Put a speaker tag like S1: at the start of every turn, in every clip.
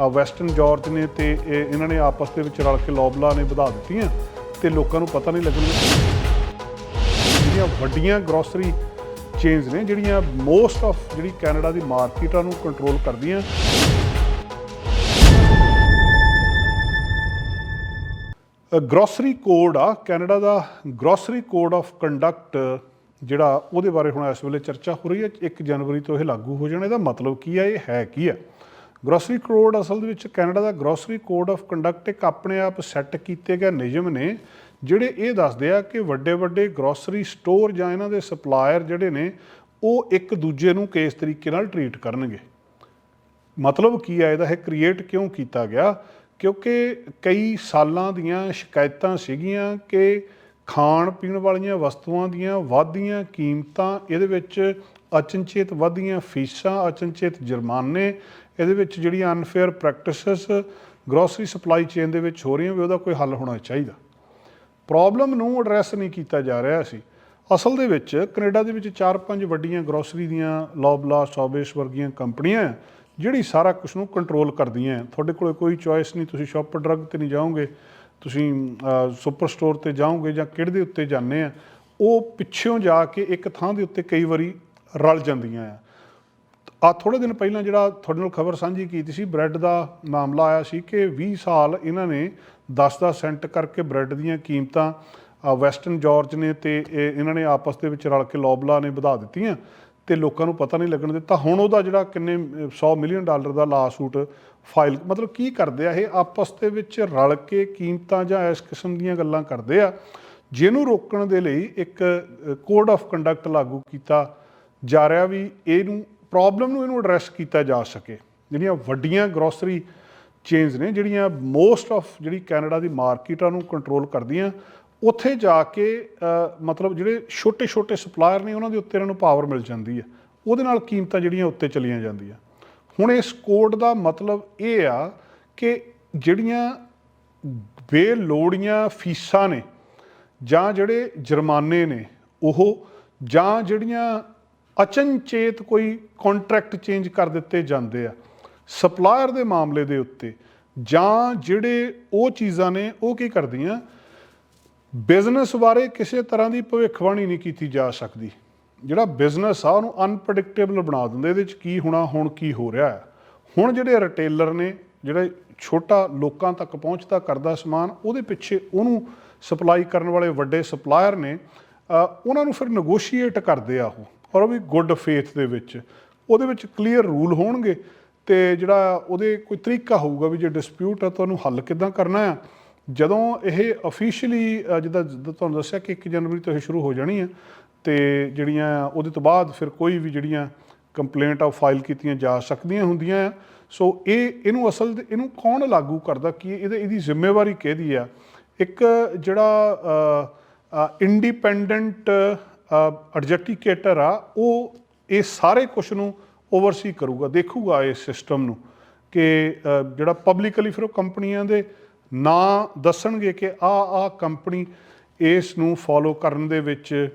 S1: Western George ਨੇ ਤੇ ਇਹ- ਇਹਨਾਂ ਨੇ ਆਪਸ ਦੇ ਵਿੱਚ ਰਲ ਕੇ ਲੌਬਲਾ ਨੇ ਵਧਾ ਦਿੱਤੀਆਂ ਤੇ ਲੋਕਾਂ ਨੂੰ ਪਤਾ ਨਹੀਂ ਲੱਗਣਗੇ ਜਿਹੜੀਆਂ ਵੱਡੀਆਂ ਗਰੋਸਰੀ ਚੇਨਸ ਨੇ, ਜਿਹੜੀਆਂ ਮੋਸਟ ਆਫ ਜਿਹੜੀ ਕੈਨੇਡਾ ਦੀ ਮਾਰਕੀਟਾਂ ਨੂੰ ਕੰਟਰੋਲ ਕਰਦੀਆਂ। ਗਰੋਸਰੀ ਕੋਡ ਆ, ਕੈਨੇਡਾ ਦਾ ਗਰੋਸਰੀ ਕੋਡ ਆਫ ਕੰਡਕਟ ਜਿਹੜਾ ਉਹਦੇ ਬਾਰੇ ਹੁਣ ਇਸ ਵੇਲੇ ਚਰਚਾ ਹੋ ਰਹੀ ਹੈ 1 ਜਨਵਰੀ ਤੋਂ ਇਹ ਲਾਗੂ ਹੋ ਜਾਣਾ। ਇਹਦਾ ਮਤਲਬ ਕੀ ਹੈ ਇਹ ਹੈ ਕੀ ਹੈ ਗਰੋਸਰੀ ਕੋਡ ਅਸਲ ਦੇ ਵਿੱਚ ਕੈਨੇਡਾ ਦਾ ਗਰੋਸਰੀ ਕੋਡ ਆਫ ਕੰਡਕਟ ਇੱਕ ਆਪਣੇ ਆਪ ਸੈੱਟ ਕੀਤੇ ਗਏ ਨਿਯਮ ਨੇ, ਜਿਹੜੇ ਇਹ ਦੱਸਦੇ ਆ ਕਿ ਵੱਡੇ ਵੱਡੇ ਗਰੋਸਰੀ ਸਟੋਰ ਜਾਂ ਇਹਨਾਂ ਦੇ ਸਪਲਾਇਰ ਜਿਹੜੇ ਨੇ, ਉਹ ਇੱਕ ਦੂਜੇ ਨੂੰ ਕਿਸ ਤਰੀਕੇ ਨਾਲ ਟਰੀਟ ਕਰਨਗੇ। ਮਤਲਬ ਕੀ ਆ ਇਹਦਾ? ਇਹ ਕ੍ਰੀਏਟ ਕਿਉਂ ਕੀਤਾ ਗਿਆ? ਕਿਉਂਕਿ ਕਈ ਸਾਲਾਂ ਦੀਆਂ ਸ਼ਿਕਾਇਤਾਂ ਸੀਗੀਆਂ ਕਿ ਖਾਣ ਪੀਣ ਵਾਲੀਆਂ ਵਸਤੂਆਂ ਦੀਆਂ ਵਾਧੀਆਂ ਕੀਮਤਾਂ ਇਹਦੇ ਵਿੱਚ ਅਚਨਚੇਤ ਵਧੀਆਂ ਫੀਸਾਂ ਅਚਨਚੇਤ ਜੁਰਮਾਨੇ ਇਹਦੇ ਵਿੱਚ ਜਿਹੜੀਆਂ unfair practices grocery supply chain ਦੇ ਵਿੱਚ ਹੋ ਰਹੀਆਂ ਵੀ ਉਹਦਾ ਕੋਈ ਹੱਲ ਹੋਣਾ ਚਾਹੀਦਾ। ਪ੍ਰੋਬਲਮ ਨੂੰ ਐਡਰੈਸ ਨਹੀਂ ਕੀਤਾ ਜਾ ਰਿਹਾ ਸੀ। ਅਸਲ ਦੇ ਵਿੱਚ ਕੈਨੇਡਾ ਦੇ ਵਿੱਚ 4-5 ਵੱਡੀਆਂ ਗਰੋਸਰੀ ਦੀਆਂ ਲੌਬਲਾ ਸੌਬੇਸ ਵਰਗੀਆਂ ਕੰਪਨੀਆਂ ਹੈ, ਜਿਹੜੀ ਸਾਰਾ ਕੁਝ ਨੂੰ ਕੰਟਰੋਲ ਕਰਦੀਆਂ। ਹੈ। ਤੁਹਾਡੇ ਕੋਲ ਕੋਈ ਚੋਇਸ ਨਹੀਂ ਤੁਸੀਂ ਸ਼ਾਪ ਡਰੱਗ ਤੇ ਨਹੀਂ ਜਾਓਗੇ। ਤੁਸੀਂ ਸੁਪਰ ਸਟੋਰ ਤੇ ਜਾਓਗੇ ਜਾਂ ਕਿਹੜੇ ਦੇ ਉੱਤੇ ਜਾਂਦੇ ਆ, ਉਹ ਪਿੱਛੋਂ ਜਾ ਕੇ ਇੱਕ ਥਾਂ ਦੇ ਉੱਤੇ ਕਈ ਵਾਰੀ ਰਲ ਜਾਂਦੀਆਂ ਆ। ਆ ਥੋੜੇ ਦਿਨ ਪਹਿਲਾਂ ਜਿਹੜਾ ਤੁਹਾਡੇ ਨਾਲ ਖਬਰ ਸਾਂਝੀ ਕੀਤੀ ਸੀ, ਬ੍ਰੈਡ ਦਾ ਮਾਮਲਾ ਆਇਆ ਸੀ ਕਿ 20 ਸਾਲ ਇਹਨਾਂ ਨੇ 10-10 ਸੈਂਟ ਕਰਕੇ ਬ੍ਰੈਡ ਦੀਆਂ ਕੀਮਤਾਂ ਵੈਸਟਰਨ ਜਾਰਜ ਨੇ ਤੇ ਇਹ- ਇਹਨਾਂ ਨੇ ਆਪਸ ਦੇ ਵਿੱਚ ਰਲ ਕੇ ਲੌਬਲਾ ਨੇ ਵਧਾ ਦਿੱਤੀਆਂ। ਤੇ ਲੋਕਾਂ ਨੂੰ ਪਤਾ ਨਹੀਂ ਲੱਗਣ ਦਿੱਤਾ। ਹੁਣ ਉਹਦਾ ਜਿਹੜਾ ਕਿੰਨੇ ਅ, 100 ਮਿਲੀਅਨ ਡਾਲਰ ਦਾ ਲਾ ਸੂਟ ਫਾਈਲ ਮਤਲਬ ਕੀ ਕਰਦੇ ਆ ਇਹ? ਆਪਸ ਦੇ ਵਿੱਚ ਰਲ ਕੇ ਕੀਮਤਾਂ ਜਾਂ ਇਸ ਕਿਸਮ ਦੀਆਂ ਗੱਲਾਂ ਕਰਦੇ ਆ ਜਿਹਨੂੰ ਰੋਕਣ ਦੇ ਲਈ ਇੱਕ ਕੋਡ ਆਫ ਕੰਡਕਟ ਲਾਗੂ ਕੀਤਾ ਜਾ ਰਿਹਾ ਵੀ ਇਹਨੂੰ ਪ੍ਰੋਬਲਮ ਨੂੰ ਇਹਨੂੰ ਐਡਰੈਸ ਕੀਤਾ ਜਾ ਸਕੇ। ਜਿਹੜੀਆਂ ਵੱਡੀਆਂ ਗਰੋਸਰੀ ਚੇਨਸ ਨੇ ਜਿਹੜੀਆਂ ਮੋਸਟ ਆਫ ਜਿਹੜੀ ਕੈਨੇਡਾ ਦੀ ਮਾਰਕੀਟਾਂ ਨੂੰ ਕੰਟਰੋਲ ਕਰਦੀਆਂ ਉੱਥੇ ਜਾ ਕੇ ਮਤਲਬ ਜਿਹੜੇ ਛੋਟੇ ਛੋਟੇ ਸਪਲਾਇਰ ਨੇ, ਉਹਨਾਂ ਦੇ ਉੱਤੇ ਇਹਨਾਂ ਨੂੰ ਪਾਵਰ ਮਿਲ ਜਾਂਦੀ ਹੈ। ਉਹਦੇ ਨਾਲ ਕੀਮਤਾਂ ਜਿਹੜੀਆਂ ਉੱਤੇ ਚਲੀਆਂ ਜਾਂਦੀਆਂ। ਹੁਣ ਇਸ ਕੋਡ ਦਾ ਮਤਲਬ ਇਹ ਆ ਕਿ ਜਿਹੜੀਆਂ ਬੇਲੋੜੀਆਂ ਫੀਸਾਂ ਨੇ, ਜਾਂ ਜਿਹੜੇ ਜੁਰਮਾਨੇ ਨੇ, ਉਹ ਜਾਂ ਜਿਹੜੀਆਂ ਅਚਨਚੇਤ ਕੋਈ ਕੰਟਰੈਕਟ ਚੇਂਜ ਕਰ ਦਿੱਤੇ ਜਾਂਦੇ ਆ ਸਪਲਾਇਰ ਦੇ ਮਾਮਲੇ ਦੇ ਉੱਤੇ, ਜਾਂ ਜਿਹੜੇ ਉਹ ਚੀਜ਼ਾਂ ਨੇ, ਉਹ ਕੀ ਕਰਦੀਆਂ ਬਿਜ਼ਨਸ ਬਾਰੇ ਕਿਸੇ ਤਰ੍ਹਾਂ ਦੀ ਭਵਿੱਖਬਾਣੀ ਨਹੀਂ ਕੀਤੀ ਜਾ ਸਕਦੀ। ਜਿਹੜਾ ਬਿਜ਼ਨਸ ਆ, ਉਹਨੂੰ ਅਨਪ੍ਰੈਡਿਕਟੇਬਲ ਬਣਾ ਦਿੰਦੇ। ਇਹਦੇ ਵਿੱਚ ਕੀ ਹੋਣਾ, ਹੁਣ ਕੀ ਹੋ ਰਿਹਾ ਹੈ। ਹੁਣ ਜਿਹੜੇ ਰਿਟੇਲਰ ਨੇ, ਜਿਹੜੇ ਛੋਟਾ ਲੋਕਾਂ ਤੱਕ ਪਹੁੰਚਦਾ ਕਰਦਾ ਸਮਾਨ, ਉਹਦੇ ਪਿੱਛੇ ਉਹਨੂੰ ਸਪਲਾਈ ਕਰਨ ਵਾਲੇ ਵੱਡੇ ਸਪਲਾਇਰ ਨੇ ਉਹਨਾਂ ਨੂੰ ਫਿਰ ਨੈਗੋਸ਼ੀਏਟ ਕਰਦੇ ਆ ਉਹ। ਔਰ ਉਹ ਵੀ ਗੁੱਡ ਫੇਥ ਦੇ ਵਿੱਚ। ਉਹਦੇ ਵਿੱਚ ਕਲੀਅਰ ਰੂਲ ਹੋਣਗੇ ਤੇ ਜਿਹੜਾ ਉਹਦੇ ਕੋਈ ਤਰੀਕਾ ਹੋਊਗਾ ਵੀ ਜੇ ਡਿਸਪਿਊਟ ਆ, ਤਾਂ ਉਹਨੂੰ ਹੱਲ ਕਿਦਾਂ ਕਰਨਾ ਆ ਜਦੋਂ ਇਹ ਅਫੀਸ਼ੀਅਲੀ ਜਿੱਦਾਂ ਜਿੱਦਾਂ ਤੁਹਾਨੂੰ ਦੱਸਿਆ ਕਿ 1 ਜਨਵਰੀ ਤੋਂ ਇਹ ਸ਼ੁਰੂ ਹੋ ਜਾਣੀ ਹੈ ਤੇ ਜਿਹੜੀਆਂ, ਉਹਦੇ ਤੋਂ ਬਾਅਦ ਫਿਰ ਕੋਈ ਵੀ ਜਿਹੜੀਆਂ ਕੰਪਲੇਂਟ ਆ ਫਾਈਲ ਕੀਤੀਆਂ ਜਾ ਸਕਦੀਆਂ ਹੁੰਦੀਆਂ ਆ। ਸੋ ਇਹ, ਇਹਨੂੰ ਅਸਲ ਦੇ- ਇਹਨੂੰ ਕੌਣ ਲਾਗੂ ਕਰਦਾ ਕੀ ਇਹਦੇ, ਇਹਦੀ ਜ਼ਿੰਮੇਵਾਰੀ ਕਿਹਦੀ ਆ? ਇੱਕ ਜਿਹੜਾ ਇੰਡੀਪੈਂਡੈਂਟ ਐਡਜੈਕਟੀਕੇਟਰ ਆ, ਉਹ ਇਹ ਸਾਰੇ ਕੁਝ ਨੂੰ ਓਵਰਸੀ ਕਰੂਗਾ, ਦੇਖੂਗਾ ਇਸ ਸਿਸਟਮ ਨੂੰ ਕਿ ਜਿਹੜਾ ਪਬਲਿਕਲੀ ਫਿਰ ਉਹ ਕੰਪਨੀਆਂ ਦੇ ਨਾ ਦੱਸਣਗੇ ਕਿ ਆ ਆ ਕੰਪਨੀ ਇਸ ਨੂੰ ਫੋਲੋ ਕਰਨ ਦੇ ਵਿੱਚ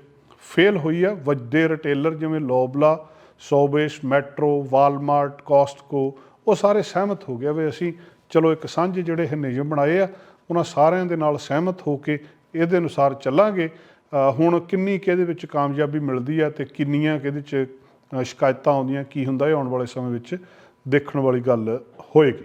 S1: ਫੇਲ ਹੋਈ ਆ ਵੱਡੇ ਰਿਟੇਲਰ ਜਿਵੇਂ ਲੋਬਲਾ ਸੋਬੇਸ ਮੈਟਰੋ ਵਾਲਮਾਰਟ ਕੋਸਟਕੋ ਉਹ ਸਾਰੇ ਸਹਿਮਤ ਹੋ ਗਏ ਵੀ ਅਸੀਂ ਚਲੋ ਇੱਕ ਸਾਂਝੇ ਜਿਹੜੇ ਇਹ ਨਿਯਮ ਬਣਾਏ ਆ, ਉਹਨਾਂ ਸਾਰਿਆਂ ਦੇ ਨਾਲ ਸਹਿਮਤ ਹੋ ਕੇ ਇਹਦੇ ਅਨੁਸਾਰ ਚੱਲਾਂਗੇ। ਹੁਣ ਕਿੰਨੀ ਕਿ ਇਹਦੇ ਵਿੱਚ ਕਾਮਯਾਬੀ ਮਿਲਦੀ ਆ ਤੇ ਕਿੰਨੀਆਂ ਕਿਹਦੇ ਚ ਸ਼ਿਕਾਇਤਾਂ ਆਉਂਦੀਆਂ, ਕੀ ਹੁੰਦਾ ਇਹ ਆਉਣ ਵਾਲੇ ਸਮੇਂ ਵਿੱਚ ਦੇਖਣ ਵਾਲੀ ਗੱਲ ਹੋਏਗੀ।